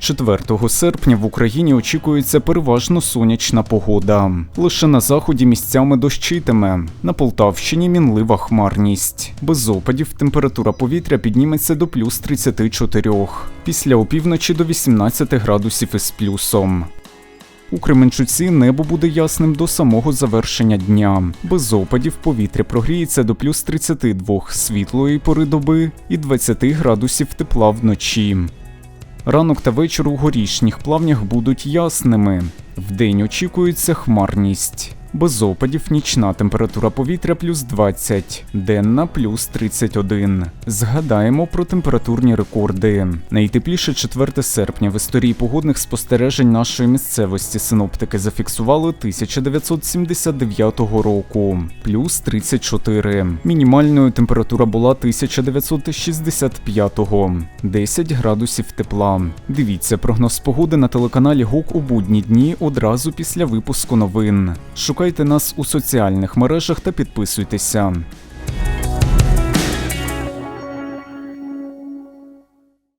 4 серпня в Україні очікується переважно сонячна погода. Лише на заході місцями дощитиме. На Полтавщині мінлива хмарність. Без опадів температура повітря підніметься до плюс 34. Після опівночі до 18 градусів із плюсом. У Кременчуці небо буде ясним до самого завершення дня. Без опадів повітря прогріється до плюс 32 світлої пори доби і 20 градусів тепла вночі. Ранок та вечір у горішніх плавнях будуть ясними. Вдень очікується хмарність. Без опадів нічна температура повітря плюс 20, денна плюс 31. Згадаємо про температурні рекорди. Найтепліше 4 серпня в історії погодних спостережень нашої місцевості синоптики зафіксували 1979 року плюс 34. Мінімальною температура була 1965 10 градусів тепла. Дивіться прогноз погоди на телеканалі ГУК у будні дні одразу після випуску новин. Шукайте нас у соціальних мережах та підписуйтеся.